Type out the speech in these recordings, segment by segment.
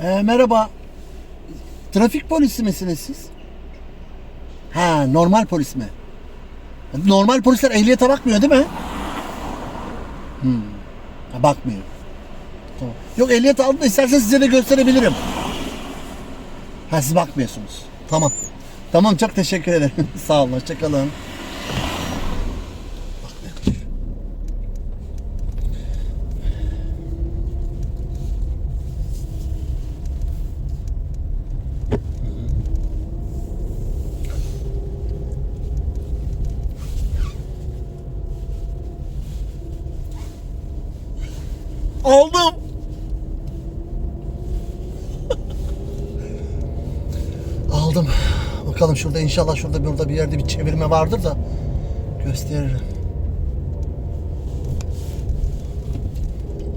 Ee, merhaba. Trafik polisi misiniz siz? Ha, normal polis mi? Normal polisler ehliyete bakmıyor değil mi? Hmm. Ha, bakmıyor. Tamam. Yok ehliyet aldım da isterseniz size de gösterebilirim. Ha siz bakmıyorsunuz. Tamam. Tamam çok teşekkür ederim. Sağ olun. Hoşçakalın. Aldım. Aldım. Bakalım şurada inşallah şurada burada bir yerde bir çevirme vardır da gösteririm.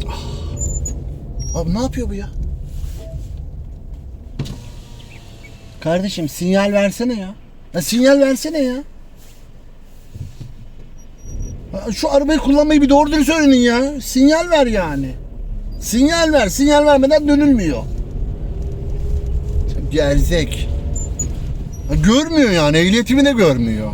Ah. Abi ne yapıyor bu ya? Kardeşim sinyal versene ya. ya sinyal versene ya. Şu arabayı kullanmayı bir doğru dürüst öğrenin ya. Sinyal ver yani. Sinyal ver. Sinyal vermeden dönülmüyor. Gerzek. Görmüyor yani. Ehliyetimi de görmüyor.